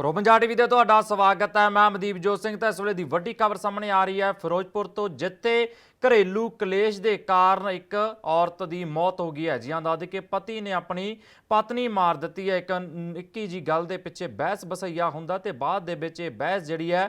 ਪ੍ਰੋਪੰਜਾ TV ਤੇ ਤੁਹਾਡਾ ਸਵਾਗਤ ਹੈ। ਮੈਂ ਅਮਦੀਪ ਜੋਤ ਸਿੰਘ ਤਾਂ ਇਸ ਵੇਲੇ ਦੀ ਵੱਡੀ ਖਬਰ ਸਾਹਮਣੇ ਆ ਰਹੀ ਹੈ। ਫਿਰੋਜ਼ਪੁਰ ਤੋਂ ਜਿੱਥੇ ਘਰੇਲੂ ਕਲੇਸ਼ ਦੇ ਕਾਰਨ ਇੱਕ ਔਰਤ ਦੀ ਮੌਤ ਹੋ ਗਈ ਹੈ। ਜੀ ਦੱਸਦੇ ਕਿ ਪਤੀ ਨੇ ਆਪਣੀ ਪਤਨੀ ਮਾਰ ਦਿੱਤੀ ਹੈ। ਇੱਕ ਨਿੱਕੀ ਜੀ ਗੱਲ ਦੇ ਪਿੱਛੇ ਬਹਿਸ ਬਸਈਆ ਹੁੰਦਾ ਤੇ ਬਾਅਦ ਦੇ ਵਿੱਚ ਇਹ ਬਹਿਸ ਜਿਹੜੀ ਹੈ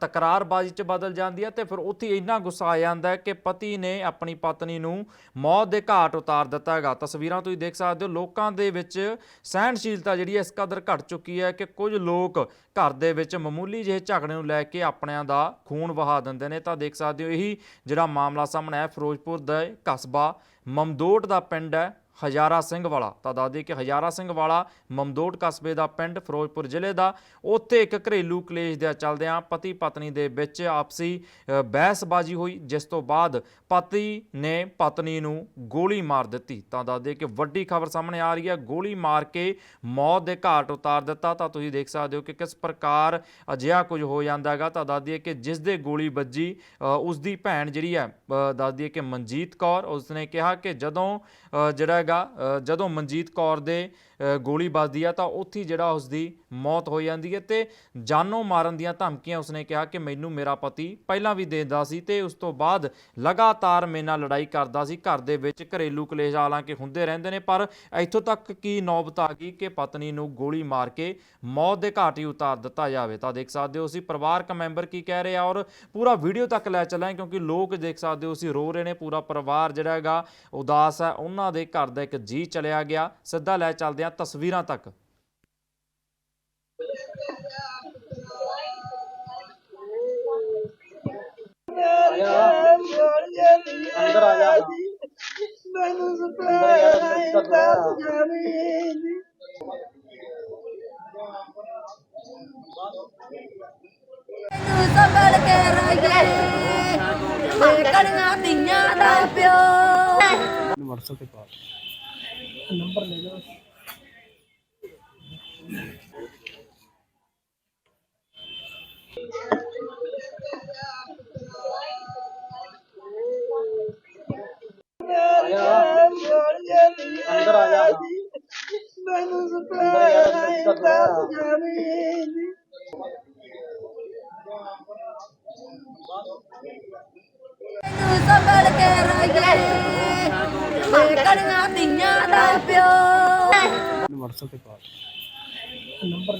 ਤਕਰਾਰਬਾਜ਼ੀ ਚ ਬਦਲ ਜਾਂਦੀ ਹੈ ਤੇ ਫਿਰ ਉੱਥੇ ਇੰਨਾ ਗੁੱਸਾ ਆ ਜਾਂਦਾ ਹੈ ਕਿ ਪਤੀ ਨੇ ਆਪਣੀ ਪਤਨੀ ਨੂੰ ਮੌਤ ਦੇ ਘਾਟ ਉਤਾਰ ਦਿੱਤਾ ਹੈਗਾ। ਤਸਵੀਰਾਂ ਤੁਸੀਂ ਦੇਖ ਸਕਦੇ ਹੋ। ਲੋਕਾਂ ਦੇ ਵਿੱਚ ਸਹਿਣਸ਼ੀਲਤਾ ਜਿਹੜੀ ਹੈ ਇਸ ਕਦਰ ਘਟ ਚੁੱਕੀ ਹੈ ਕਿ ਕੁਝ ਲੋਕ ਲੋਕ ਘਰ ਦੇ ਵਿੱਚ ਮਾਮੂਲੀ ਜਿਹੇ ਝਗੜੇ ਨੂੰ ਲੈ ਕੇ ਆਪਣਿਆਂ ਦਾ ਖੂਨ ਵਹਾ ਦਿੰਦੇ ਨੇ। ਤਾਂ ਦੇਖ ਸਕਦੇ ਹੋ, ਇਹੀ ਜਿਹੜਾ ਮਾਮਲਾ ਸਾਹਮਣੇ ਆਇਆ, ਫਿਰੋਜ਼ਪੁਰ ਦਾ ਕਸਬਾ ਮਮਦੋਟ ਦਾ ਪਿੰਡ ਹੈ। ਹਜ਼ਾਰਾ ਸਿੰਘ ਵਾਲਾ ਤਾਂ ਦੱਸਦੇ ਕਿ ਹਜ਼ਾਰਾ ਸਿੰਘ ਵਾਲਾ ਮਮਦੋਟ ਕਸਬੇ ਦਾ ਪਿੰਡ ਫਿਰੋਜ਼ਪੁਰ ਜ਼ਿਲ੍ਹੇ ਦਾ ਉੱਥੇ ਇੱਕ ਘਰੇਲੂ ਕਲੇਸ਼ ਦੇ ਚੱਲਦਿਆਂ ਪਤੀ ਪਤਨੀ ਦੇ ਵਿੱਚ ਆਪਸੀ ਬਹਿਸਬਾਜ਼ੀ ਹੋਈ ਜਿਸ ਤੋਂ ਬਾਅਦ ਪਤੀ ਨੇ ਪਤਨੀ ਨੂੰ ਗੋਲੀ ਮਾਰ ਦਿੱਤੀ। ਤਾਂ ਦੱਸਦੇ ਕਿ ਵੱਡੀ ਖਬਰ ਸਾਹਮਣੇ ਆ ਰਹੀ ਹੈ ਗੋਲੀ ਮਾਰ ਕੇ ਮੌਤ ਦੇ ਘਾਟ ਉਤਾਰ ਦਿੱਤਾ। ਤਾਂ ਤੁਸੀਂ ਦੇਖ ਸਕਦੇ ਹੋ ਕਿ ਕਿਸ ਪ੍ਰਕਾਰ ਅਜਿਹਾ ਕੁਝ ਹੋ ਜਾਂਦਾ ਹੈਗਾ। ਤਾਂ ਦੱਸਦੀ ਹੈ ਕਿ ਜਿਸ ਦੇ ਗੋਲੀ ਵੱਜੀ ਅ, ਉਸ ਦੀ ਭੈਣ ਜਿਹੜੀ ਹੈ ਅ, ਦੱਸਦੀ ਹੈ ਕਿ ਮਨਜੀਤ ਕੌਰ ਉਸਨੇ ਕਿਹਾ ਕਿ ਜਦੋਂ ਜਿਹੜਾ ਹੈਗਾ। ਜਦੋਂ ਮਨਜੀਤ ਕੌਰ ਦੇ ਗੋਲੀ ਵੱਜਦੀ ਆ ਤਾਂ ਉੱਥੇ ਜਿਹੜਾ ਉਸ ਦੀ ਮੌਤ ਹੋ ਜਾਂਦੀ ਹੈ ਤੇ ਜਾਨੋਂ ਮਾਰਨ ਦੀਆਂ ਧਮਕੀਆਂ ਉਸਨੇ ਕਿਹਾ ਕਿ ਮੈਨੂੰ ਮੇਰਾ ਪਤੀ ਪਹਿਲਾਂ ਵੀ ਦਿੰਦਾ ਸੀ ਤੇ ਉਸ ਤੋਂ ਬਾਅਦ ਲਗਾਤਾਰ ਮੇਰੇ ਨਾਲ ਲੜਾਈ ਕਰਦਾ ਸੀ। ਘਰ ਦੇ ਵਿੱਚ ਘਰੇਲੂ ਕਲੇਸ਼ ਹਾਲਾਂਕਿ ਹੁੰਦੇ ਰਹਿੰਦੇ ਨੇ, ਪਰ ਇੱਥੋਂ ਤੱਕ ਕੀ ਨੌਬਤ ਆ ਗਈ ਕਿ ਪਤਨੀ ਨੂੰ ਗੋਲੀ ਮਾਰ ਕੇ ਮੌਤ ਦੇ ਘਾਟ ਹੀ ਉਤਾਰ ਦਿੱਤਾ ਜਾਵੇ। ਤਾਂ ਦੇਖ ਸਕਦੇ ਹੋ ਅਸੀਂ ਪਰਿਵਾਰਕ ਮੈਂਬਰ ਕੀ ਕਹਿ ਰਹੇ ਆ ਔਰ ਪੂਰਾ ਵੀਡੀਓ ਤੱਕ ਲੈ ਚੱਲਾਂ, ਕਿਉਂਕਿ ਲੋਕ ਦੇਖ ਸਕਦੇ ਹੋ ਅਸੀਂ ਰੋ ਰਹੇ ਨੇ, ਪੂਰਾ ਪਰਿਵਾਰ ਜਿਹੜਾ ਹੈਗਾ ਉਦਾਸ ਹੈ, ਉਹਨਾਂ ਦੇ ਘਰ ਦਾ ਇੱਕ ਜੀ ਚਲਿਆ ਗਿਆ ਸਿੱਧਾ ਲੈ ਚੱਲਦੇ ਆ ਤਸਵੀਰਾਂ ਤੱਕ। ਅੰਦਰ ਆ ਜਾ। ਮੈਨੂੰ ਅੰਦਰ ਆ ਜਾ, ਅੰਦਰ ਸੁਪਨਾ ਕਰ ਜਾਣੀ ਤੂੰ ਸੰਭਲ ਕੇ ਰਹੀਏ ਕਣੀਆਂ ਦੀਆਂ ਦਾ ਪਿਓ। WhatsApp ਤੇ ਪਾ ਨੰਬਰ ਲੈ ਲਓ ਅੰਦਰ ਆ ਜਾ। ਮੈਨੂੰ ਸੁਪਨਾ ਅੰਦਰ ਆ ਜਾ, ਜਾਣੀ ਤੂੰ ਸੰਭਲ ਕੇ ਰਹੀਏ। ਕਣੀਆਂ ਦੀਆਂ ਦਾ ਪਿਓ WhatsApp ਤੇ ਪਾ ਨੰਬਰ